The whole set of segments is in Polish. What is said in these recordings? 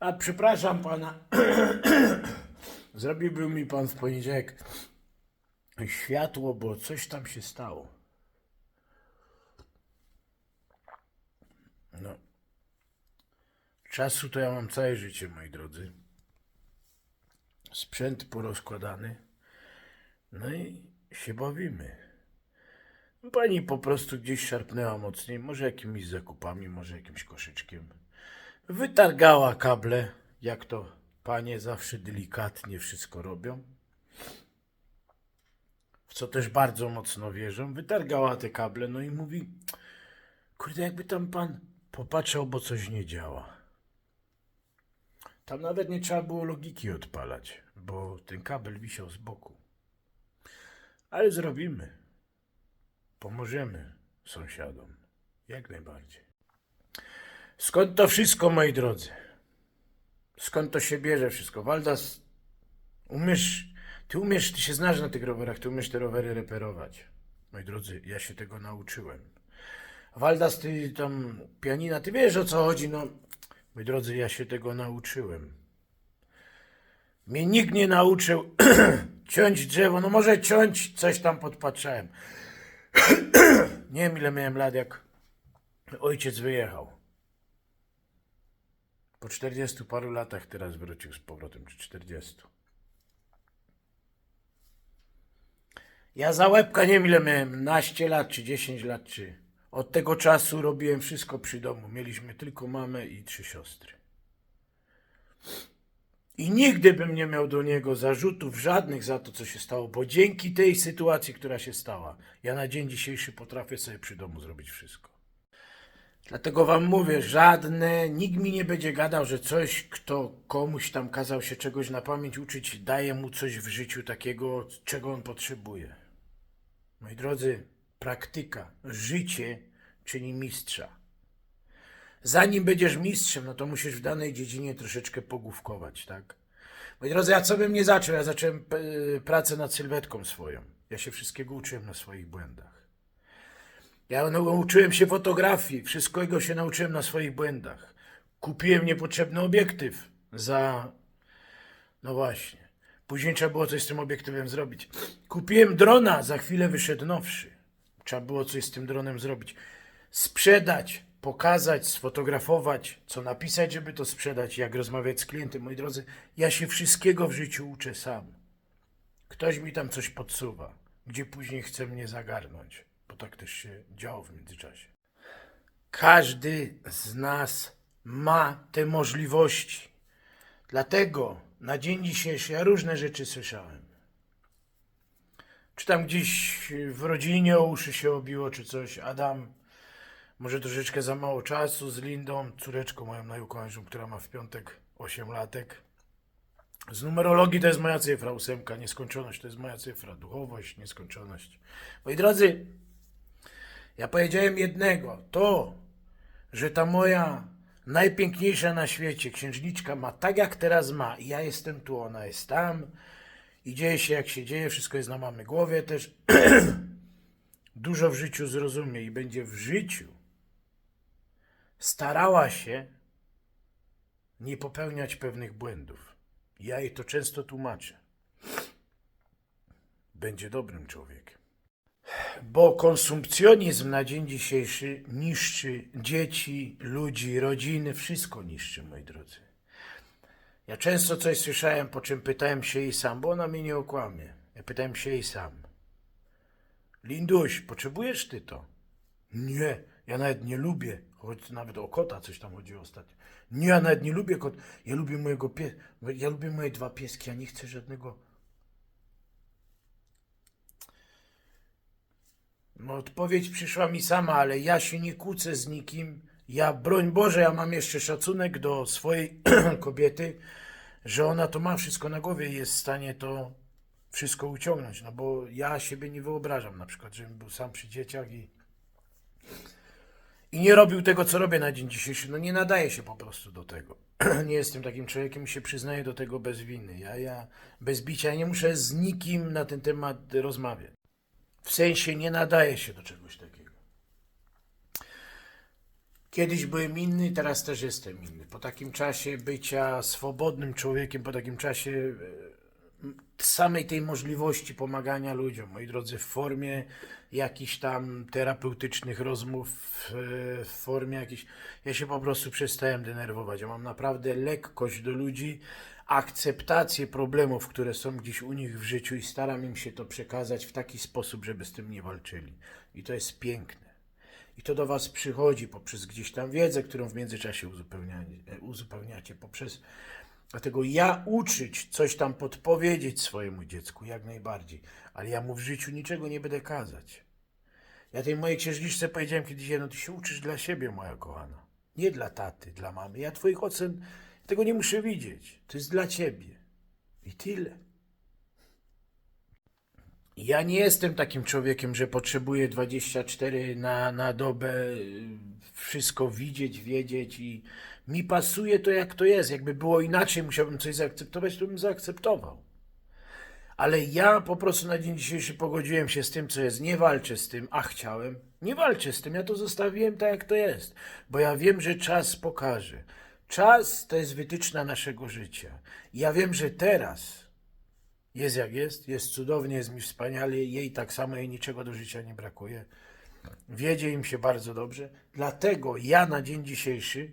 A przepraszam pana. Zrobiłby mi pan w poniedziałek światło, bo coś tam się stało. No. Czasu to ja mam całe życie, moi drodzy. Sprzęt porozkładany. No i się bawimy. Pani po prostu gdzieś szarpnęła mocniej, może jakimiś zakupami, może jakimś koszyczkiem. Wytargała kable, jak to panie zawsze delikatnie wszystko robią. W co też bardzo mocno wierzą. Wytargała te kable, no i mówi: Kurde, jakby tam pan popatrzał, bo coś nie działa. Tam nawet nie trzeba było logiki odpalać, bo ten kabel wisiał z boku. Ale zrobimy. Pomożemy sąsiadom. Jak najbardziej. Skąd to wszystko, moi drodzy? Skąd to się bierze wszystko? Waldas, umiesz, ty umiesz, ty się znasz na tych rowerach, ty umiesz te rowery reperować. Moi drodzy, ja się tego nauczyłem. Waldas, ty tam, pianina, ty wiesz o co chodzi, no. Moi drodzy, ja się tego nauczyłem. Mnie nikt nie nauczył ciąć drzewo, no może ciąć, coś tam podpatrzałem. Nie wiem ile miałem lat, jak ojciec wyjechał. Po 40 paru latach teraz wrócił z powrotem, czy 40. Ja za łebka nie wiem ile miałem, naście lat, czy 10 lat, czy... Od tego czasu robiłem wszystko przy domu. Mieliśmy tylko mamę i trzy siostry. I nigdy bym nie miał do niego zarzutów żadnych za to, co się stało, bo dzięki tej sytuacji, która się stała, ja na dzień dzisiejszy potrafię sobie przy domu zrobić wszystko. Dlatego wam mówię, żadne, nikt mi nie będzie gadał, że coś, kto komuś tam kazał się czegoś na pamięć uczyć, daje mu coś w życiu takiego, czego on potrzebuje. Moi drodzy, praktyka, życie czyni mistrza. Zanim będziesz mistrzem, no to musisz w danej dziedzinie troszeczkę pogłówkować, tak? Moi drodzy, ja co bym nie zaczął? Ja zacząłem e, pracę nad sylwetką swoją. Ja się wszystkiego uczyłem na swoich błędach. Ja nauczyłem się fotografii, wszystkiego się nauczyłem na swoich błędach. Kupiłem niepotrzebny obiektyw za. No właśnie. Później trzeba było coś z tym obiektywem zrobić. Kupiłem drona, za chwilę wyszedł nowszy. Trzeba było coś z tym dronem zrobić. Sprzedać, pokazać, sfotografować, co napisać, żeby to sprzedać, jak rozmawiać z klientem. Moi drodzy, ja się wszystkiego w życiu uczę sam. Ktoś mi tam coś podsuwa, gdzie później chce mnie zagarnąć, tak też się działo w międzyczasie. Każdy z nas ma te możliwości. Dlatego na dzień dzisiejszy ja różne rzeczy słyszałem. Czy tam gdzieś w rodzinie o uszy się obiło, czy coś. Adam, może troszeczkę za mało czasu z Lindą, córeczką moją najukochańszą, która ma w piątek 8 latek. Z numerologii to jest moja cyfra, ósemka, nieskończoność to jest moja cyfra, duchowość, nieskończoność. Moi drodzy, ja powiedziałem jednego, to, że ta moja najpiękniejsza na świecie księżniczka ma tak jak teraz ma i ja jestem tu, ona jest tam i dzieje się jak się dzieje, wszystko jest na mamy głowie też. Dużo w życiu zrozumie i będzie w życiu starała się nie popełniać pewnych błędów. Ja jej to często tłumaczę. Będzie dobrym człowiekiem. Bo konsumpcjonizm na dzień dzisiejszy niszczy dzieci, ludzi, rodziny, wszystko niszczy, moi drodzy. Ja często coś słyszałem, po czym pytałem się jej sam, bo ona mnie nie okłamie. Ja pytałem się jej sam. Linduś, potrzebujesz ty to? Nie, ja nawet nie lubię, choć nawet o kota coś tam chodziło ostatnio. Nie, ja nawet nie lubię kot. Ja lubię mojego pies. Ja lubię moje dwa pieski, ja nie chcę żadnego. Odpowiedź przyszła mi sama, ale ja się nie kłócę z nikim. Ja, broń Boże, ja mam jeszcze szacunek do swojej kobiety, że ona to ma wszystko na głowie i jest w stanie to wszystko uciągnąć. No bo ja siebie nie wyobrażam na przykład, żebym był sam przy dzieciach i, i nie robił tego, co robię na dzień dzisiejszy. No nie nadaje się po prostu do tego. nie jestem takim człowiekiem i się przyznaję do tego bez winy. Ja, ja bez bicia nie muszę z nikim na ten temat rozmawiać. W sensie nie nadaje się do czegoś takiego. Kiedyś byłem inny, teraz też jestem inny. Po takim czasie bycia swobodnym człowiekiem, po takim czasie e, samej tej możliwości pomagania ludziom, moi drodzy, w formie jakichś tam terapeutycznych rozmów, e, w formie jakichś. Ja się po prostu przestałem denerwować. Ja mam naprawdę lekkość do ludzi, akceptację problemów, które są gdzieś u nich w życiu i staram im się to przekazać w taki sposób, żeby z tym nie walczyli. I to jest piękne. I to do Was przychodzi poprzez gdzieś tam wiedzę, którą w międzyczasie uzupełniacie, poprzez. Dlatego ja uczyć, coś tam podpowiedzieć swojemu dziecku, jak najbardziej, ale ja mu w życiu niczego nie będę kazać. Ja tej mojej księżniczce powiedziałem kiedyś jedno, ty się uczysz dla siebie, moja kochana. Nie dla taty, dla mamy. Ja twoich ocen tego nie muszę widzieć. To jest dla ciebie. I tyle. Ja nie jestem takim człowiekiem, że potrzebuję 24 na, na dobę y, wszystko widzieć, wiedzieć i mi pasuje to jak to jest. Jakby było inaczej, musiałbym coś zaakceptować, to bym zaakceptował. Ale ja po prostu na dzień dzisiejszy pogodziłem się z tym, co jest. Nie walczę z tym, a chciałem. Nie walczę z tym, ja to zostawiłem tak, jak to jest. Bo ja wiem, że czas pokaże. Czas to jest wytyczna naszego życia. Ja wiem, że teraz jest jak jest, jest cudownie, jest mi wspaniale, jej tak samo, jej niczego do życia nie brakuje. Wiedzie im się bardzo dobrze. Dlatego ja na dzień dzisiejszy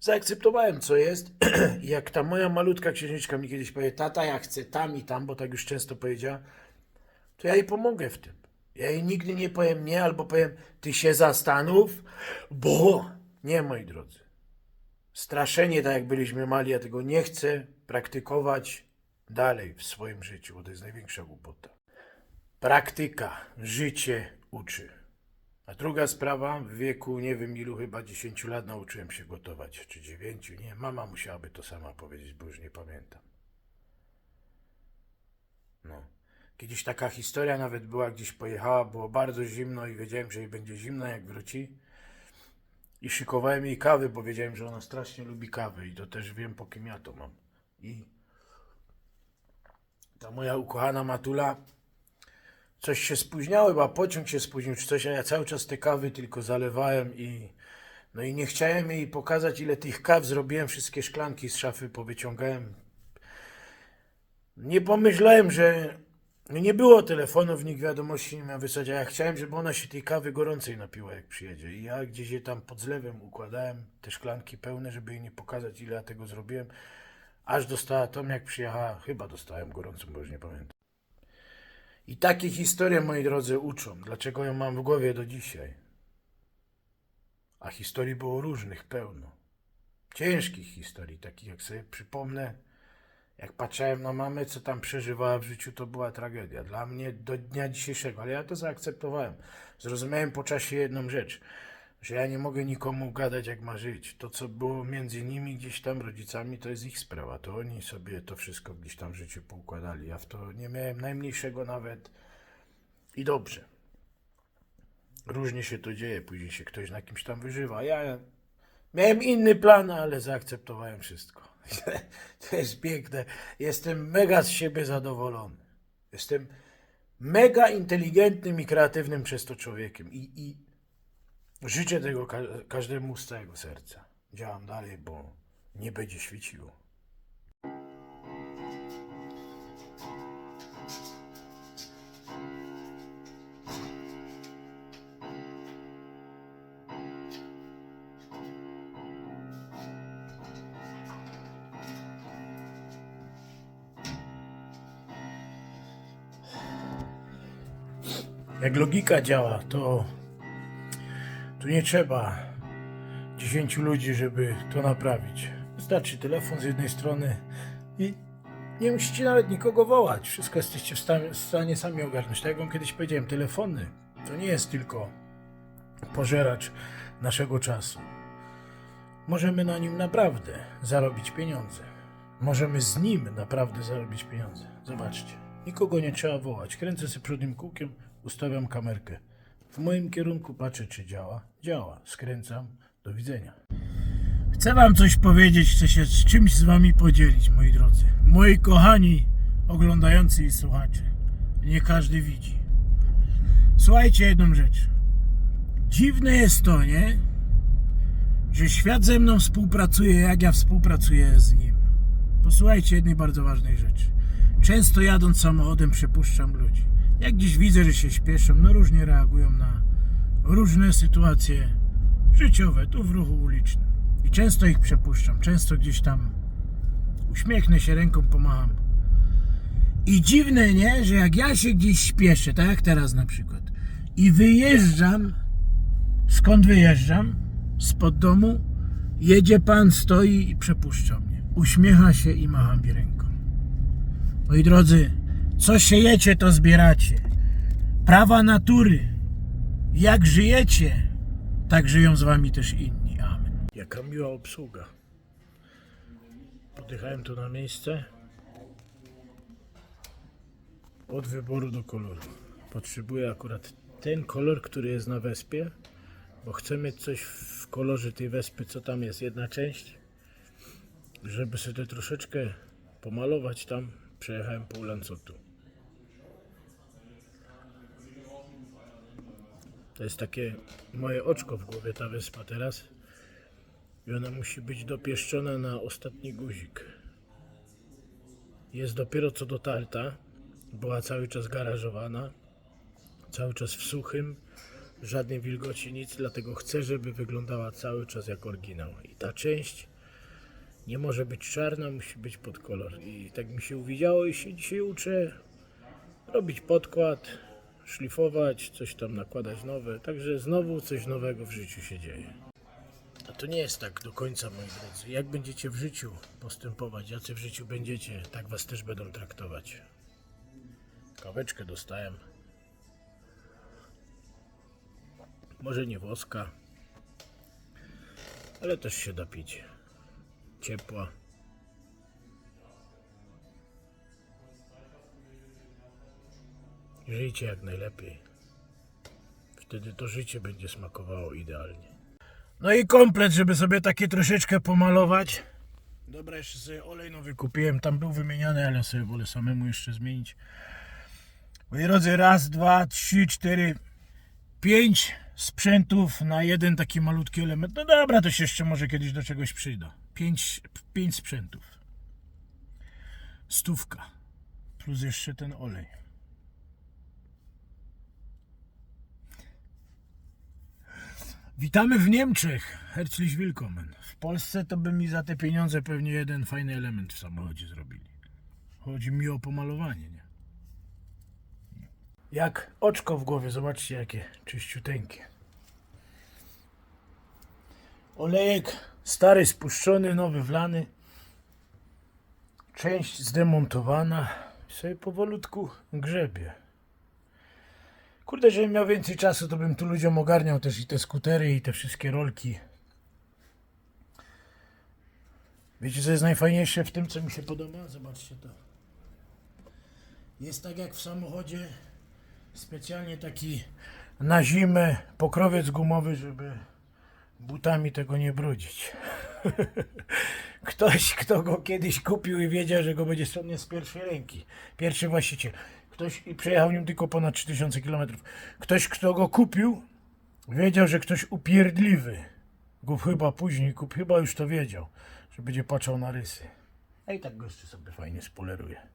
zaakceptowałem, co jest. Jak ta moja malutka księżniczka mi kiedyś powie, tata, ja chcę tam i tam, bo tak już często powiedziała, to ja jej pomogę w tym. Ja jej nigdy nie powiem nie, albo powiem, ty się zastanów, bo nie, moi drodzy. Straszenie, tak jak byliśmy mali, ja tego nie chcę praktykować dalej w swoim życiu, bo to jest największa głupota. Praktyka, życie uczy. A druga sprawa, w wieku nie wiem ilu, chyba 10 lat nauczyłem się gotować, czy 9, nie, mama musiałaby to sama powiedzieć, bo już nie pamiętam. No. Kiedyś taka historia nawet była, gdzieś pojechała, było bardzo zimno i wiedziałem, że jej będzie zimno, jak wróci. I szykowałem jej kawy, bo wiedziałem, że ona strasznie lubi kawę i to też wiem, po kim ja to mam. I ta moja ukochana matula coś się spóźniało, chyba pociąg się spóźnił czy coś, a ja cały czas te kawy tylko zalewałem i no i nie chciałem jej pokazać, ile tych kaw zrobiłem, wszystkie szklanki z szafy powyciągałem. Nie pomyślałem, że nie było telefonów, nikt wiadomości nie miał a ja chciałem, żeby ona się tej kawy gorącej napiła, jak przyjedzie. I ja gdzieś je tam pod zlewem układałem, te szklanki pełne, żeby jej nie pokazać, ile ja tego zrobiłem. Aż dostała tom, jak przyjechała, chyba dostałem gorącą, bo już nie pamiętam. I takie historie, moi drodzy, uczą. Dlaczego ją mam w głowie do dzisiaj? A historii było różnych, pełno. Ciężkich historii, takich jak sobie przypomnę, jak patrzyłem na mamę, co tam przeżywała w życiu, to była tragedia. Dla mnie do dnia dzisiejszego, ale ja to zaakceptowałem. Zrozumiałem po czasie jedną rzecz, że ja nie mogę nikomu gadać, jak ma żyć. To, co było między nimi, gdzieś tam rodzicami, to jest ich sprawa. To oni sobie to wszystko gdzieś tam w życiu poukładali. Ja w to nie miałem najmniejszego nawet. I dobrze. Różnie się to dzieje, później się ktoś na kimś tam wyżywa. Ja miałem inny plan, ale zaakceptowałem wszystko. To jest piękne. Jestem mega z siebie zadowolony. Jestem mega inteligentnym i kreatywnym przez to człowiekiem. I, i życzę tego ka- każdemu z całego serca. Działam dalej, bo nie będzie świeciło. Jak logika działa, to tu nie trzeba 10 ludzi, żeby to naprawić. Wystarczy telefon z jednej strony i nie musicie nawet nikogo wołać. Wszystko jesteście w stanie, sami ogarnąć. Tak jak wam kiedyś powiedziałem, telefony to nie jest tylko pożeracz naszego czasu. Możemy na nim naprawdę zarobić pieniądze. Możemy z nim naprawdę zarobić pieniądze. Zobaczcie. Nikogo nie trzeba wołać. Kręcę sobie przodnym kółkiem, ustawiam kamerkę. W moim kierunku patrzę, czy działa. Działa. Skręcam. Do widzenia. Chcę wam coś powiedzieć, chcę się z czymś z wami podzielić, moi drodzy. Moi kochani oglądający i słuchacze. Nie każdy widzi. Słuchajcie jedną rzecz. Dziwne jest to, nie? że świat ze mną współpracuje, jak ja współpracuję z nim. Posłuchajcie jednej bardzo ważnej rzeczy. Często jadąc samochodem przepuszczam ludzi. Jak dziś widzę, że się śpieszą, no różnie reagują na różne sytuacje życiowe, tu w ruchu ulicznym. I często ich przepuszczam, często gdzieś tam uśmiechnę się, ręką pomacham. I dziwne, nie, że jak ja się gdzieś śpieszę, tak jak teraz na przykład, i wyjeżdżam, skąd wyjeżdżam? Spod domu, jedzie pan, stoi i przepuszcza mnie. Uśmiecha się i macha mi ręką. Moi drodzy, co siejecie, to zbieracie. Prawa natury. Jak żyjecie, tak żyją z wami też inni. Amen. Jaka miła obsługa. Podjechałem tu na miejsce. Od wyboru do koloru. Potrzebuję akurat ten kolor, który jest na wespie, bo chcę mieć coś w kolorze tej wespy, co tam jest, jedna część, żeby sobie troszeczkę pomalować tam. Przejechałem pół lancotu. To jest takie moje oczko w głowie, ta wyspa teraz. I ona musi być dopieszczona na ostatni guzik. Jest dopiero co dotarta. Była cały czas garażowana. Cały czas w suchym. Żadnej wilgoci, nic. Dlatego chcę, żeby wyglądała cały czas jak oryginał. I ta część nie może być czarna, musi być pod kolor. I tak mi się uwidziało i się dzisiaj uczę robić podkład, szlifować, coś tam nakładać nowe. Także znowu coś nowego w życiu się dzieje. A to nie jest tak do końca, moi drodzy. Jak będziecie w życiu postępować, jacy w życiu będziecie, tak was też będą traktować. Kaweczkę dostałem. Może nie woska, ale też się da pić. Ciepła. Żyjcie jak najlepiej. Wtedy to życie będzie smakowało idealnie. No i komplet, żeby sobie takie troszeczkę pomalować. Dobra, jeszcze sobie olej nowy kupiłem. Tam był wymieniany, ale sobie wolę samemu jeszcze zmienić. Moi drodzy, raz, dwa, trzy, cztery, pięć sprzętów na jeden taki malutki element. No dobra, to się jeszcze może kiedyś do czegoś przyjdę. Pięć, pięć sprzętów. Stówka. Plus jeszcze ten olej. Witamy w Niemczech. Herzlich willkommen. W Polsce to by mi za te pieniądze pewnie jeden fajny element w samochodzie zrobili. Chodzi mi o pomalowanie, nie? Jak oczko w głowie, zobaczcie jakie czyściuteńkie. Olejek stary, spuszczony, nowy wlany. Część zdemontowana. I sobie powolutku grzebie. Kurde, żebym miał więcej czasu, to bym tu ludziom ogarniał też i te skutery, i te wszystkie rolki. Wiecie, co jest najfajniejsze w tym, co mi się podoba? Zobaczcie to. Jest tak jak w samochodzie, specjalnie taki na zimę pokrowiec gumowy, żeby butami tego nie brudzić. Ktoś, kto go kiedyś kupił i wiedział, że go będzie ściągnie z pierwszej ręki. Pierwszy właściciel. Ktoś i przejechał nim tylko ponad 3000 km. Ktoś, kto go kupił, wiedział, że ktoś upierdliwy go chyba później kupił, chyba już to wiedział, że będzie patrzał na rysy. A i tak gościu sobie fajnie spoleruje.